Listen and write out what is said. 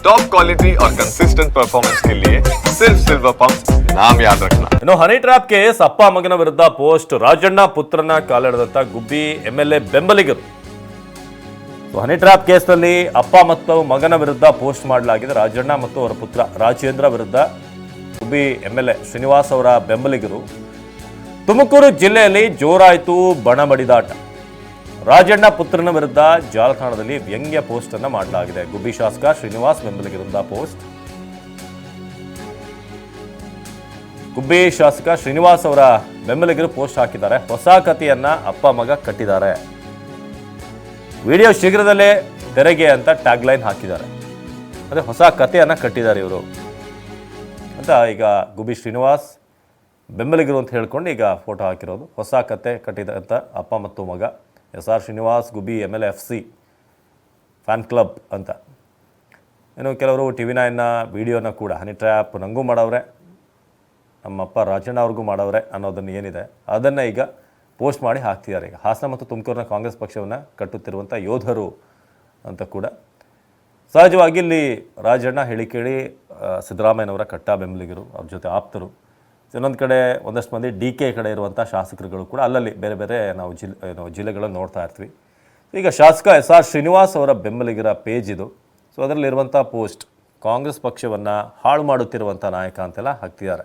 Top quality और consistent performance के लिए सिर्फ सिल्वर पंप नाम याद रखना ಇನ್ನು ಹನಿ ಟ್ರ್ಯಾಪ್ ಕೇಸ್ ಅಪ್ಪ ಮಗನ ವಿರುದ್ಧ ಪೋಸ್ಟ್ ರಾಜಣ್ಣ ಪುತ್ರನ ಕಾಲೆಳೆದಂತ ಗುಬ್ಬಿ ಎಂ ಎಲ್ ಎ ಬೆಂಬಲಿಗರು ಸೊ ಹನಿ ಟ್ರ್ಯಾಪ್ ಕೇಸ್ನಲ್ಲಿ ಅಪ್ಪ ಮತ್ತು ಮಗನ ವಿರುದ್ಧ ಪೋಸ್ಟ್ ಮಾಡಲಾಗಿದೆ ರಾಜಣ್ಣ ಮತ್ತು ಅವರ ಪುತ್ರ ರಾಜೇಂದ್ರ ವಿರುದ್ಧ Gubbi M L A Srinivas ಅವರ ಬೆಂಬಲಿಗರು ತುಮಕೂರು ಜಿಲ್ಲೆಯಲ್ಲಿ ಜೋರಾಯಿತು ಬಣ ಬಡಿದಾಟ ರಾಜಣ್ಣ ಪುತ್ರನ ವಿರುದ್ಧ ಜಾಲತಾಣದಲ್ಲಿ ವ್ಯಂಗ್ಯ ಪೋಸ್ಟ್ ಅನ್ನು ಮಾಡಲಾಗಿದೆ. ಗುಬ್ಬಿ ಶಾಸಕ ಶ್ರೀನಿವಾಸ್ ಬೆಂಬಲಿಗರಿಂದ ಪೋಸ್ಟ್. ಗುಬ್ಬಿ ಶಾಸಕ ಶ್ರೀನಿವಾಸ್ ಅವರ ಬೆಂಬಲಿಗರು ಪೋಸ್ಟ್ ಹಾಕಿದ್ದಾರೆ. ಹೊಸ ಕಥೆಯನ್ನ ಅಪ್ಪ ಮಗ ಕಟ್ಟಿದ್ದಾರೆ. ವಿಡಿಯೋ ಶೀಘ್ರದಲ್ಲೇ ತೆರೆಗೆ ಅಂತ ಟ್ಯಾಗ್ ಲೈನ್ ಹಾಕಿದ್ದಾರೆ. ಅದೇ ಹೊಸ ಕಥೆಯನ್ನ ಕಟ್ಟಿದ್ದಾರೆ ಇವರು. ಅಂತ ಈಗ ಗುಬ್ಬಿ ಶ್ರೀನಿವಾಸ್ ಬೆಂಬಲಿಗರು ಅಂತ ಹೇಳ್ಕೊಂಡು ಈಗ ಫೋಟೋ ಹಾಕಿರೋದು. ಹೊಸ ಕತೆ ಕಟ್ಟಿದಂಥ ಅಪ್ಪ ಮತ್ತು ಮಗ S R Srinivas Gubbi M L F C, fan club ಅಂತ. ಇನ್ನು ಕೆಲವರು ಟಿ ವಿ ನೈನ್ನ ವಿಡಿಯೋನ ಕೂಡ ಹನಿ ಟ್ರ್ಯಾಪ್ ನನಗೂ ಮಾಡವ್ರೆ, ನಮ್ಮಪ್ಪ ರಾಜಣ್ಣ ಅವ್ರಿಗೂ ಮಾಡವ್ರೆ ಅನ್ನೋದನ್ನು ಏನಿದೆ, ಅದನ್ನು ಈಗ ಪೋಸ್ಟ್ ಮಾಡಿ ಹಾಕ್ತಿದ್ದಾರೆ. ಈಗ ಹಾಸನ ಮತ್ತು ತುಮಕೂರಿನ ಕಾಂಗ್ರೆಸ್ ಪಕ್ಷವನ್ನು ಕಟ್ಟುತ್ತಿರುವಂಥ ಯೋಧರು ಅಂತ ಕೂಡ. ಸಹಜವಾಗಿ ಇಲ್ಲಿ ರಾಜಣ್ಣ ಹೇಳಿ ಕೇಳಿ ಸಿದ್ದರಾಮಯ್ಯನವರ ಕಟ್ಟ ಬೆಂಬಲಿಗರು, ಅವ್ರ ಜೊತೆ ಆಪ್ತರು. ಇನ್ನೊಂದು ಕಡೆ ಒಂದಷ್ಟು ಮಂದಿ ಡಿ ಕೆ ಕಡೆ ಇರುವಂಥ ಶಾಸಕರುಗಳು ಕೂಡ ಅಲ್ಲಲ್ಲಿ ಬೇರೆ ಬೇರೆ ನಾವು ಜಿಲ್ಲೆ ನಾವು ಜಿಲ್ಲೆಗಳನ್ನು ನೋಡ್ತಾ ಇರ್ತೀವಿ. ಈಗ ಶಾಸಕ ಎಸ್ ಆರ್ ಶ್ರೀನಿವಾಸ್ ಅವರ ಬೆಂಬಲಿಗರ ಪೇಜ್ ಇದು. ಸೊ ಅದರಲ್ಲಿರುವಂಥ ಪೋಸ್ಟ್ ಕಾಂಗ್ರೆಸ್ ಪಕ್ಷವನ್ನು ಹಾಳು ಮಾಡುತ್ತಿರುವಂಥ ನಾಯಕ ಅಂತೆಲ್ಲ ಹಾಕ್ತಿದ್ದಾರೆ